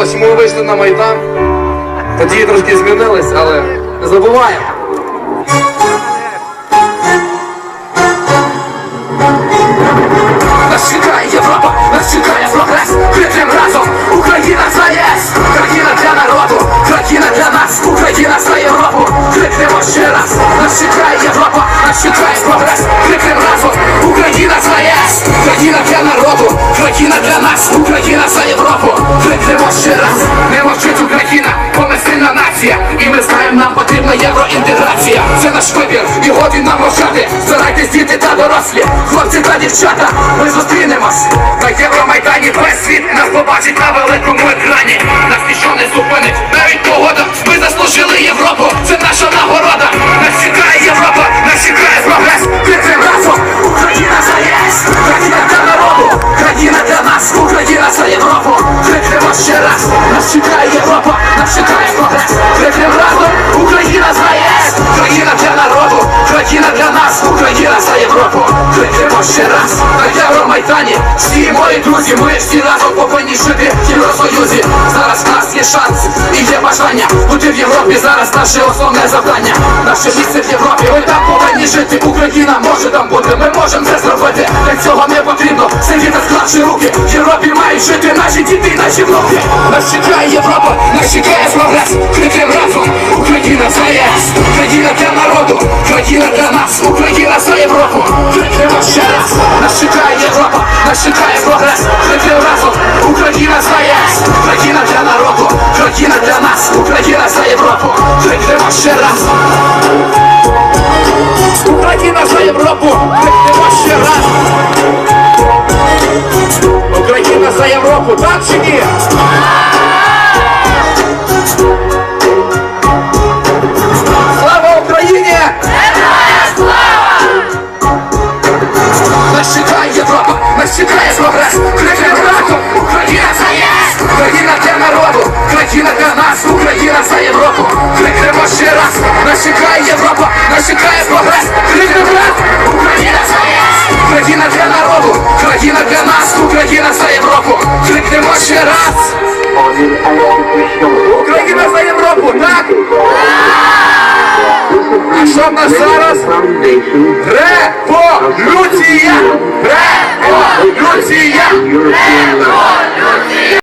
Ось ми вийшли на Майдан. Події трошки змінились, але не забуваємо. Нас чекає Європа, нас чекає прогрес, крикнем разом, Україна за ЄС, країна для народу, країна для нас, Україна за Європу, крикнемо ще раз, нас чекає Європа, нас чекає прогрес, крикнем разом, Україна за ЄС, країна для народу, країна для нас, Україна за Європу, крикнемо ще раз, не мовчить Україна, бо ми сильна нація, і ми знаємо, нам потрібна євроінтеграція, це наш вибір, і годі нам мовчати, старайтесь діти та дорослі, хлопці та дівчата, ми зустрінемось на Євромайдані весь світ нас побачить на великому екрані. Нас ніщо не зупинить, навіть погода. Ми заслужили Європу, це наша нагорода. Ще раз, нас чекає Європа, нас чекає прогрес. Крикнемо разом, Україна за ЄС, країна для народу, країна для нас, Україна за Європу. Крикнемо ще раз на Євромайдані. Всі мої друзі, ми всі разом повинні жити в Євросоюзі. Зараз в нас є шанс і є бажання бути в Європі. Зараз наше основне завдання. Наше місце в Європі. Ми там повинні жити. Україна може там бути. Ми можемо це зробити. Для цього не потрібно сидіти склавши руки. В Європі мають жити наші діти, наші внуки. Нас чекає Європа, нас чекає прогрес. Крикнем разом. Україна за ЄС, країна для народу, країна для нас, Україна за Європу. Крикнемо ще раз. Нас чекає Європа, нас чекає прогрес. Крикнем разом. Україна за ЄС, країна для народу, країна для нас, Україна за Європу. Крикнемо ще раз. Україна за Європу! Європу, так чи ні? Слава! Україні! Нас чекає Європа, нас чекає прогрес, крикнемо разом, Україна за ЄС, країна для народу, країна для нас, Україна за Європу, крикнемо ще раз, нас чекає Європа, нас чекає прогрес, крикнемо разом, Україна за ЄС, країна для народу, країна для нас, Україна за Європу, крикнемо ще раз, Україна за Європу, так? А що в нас зараз? Революція!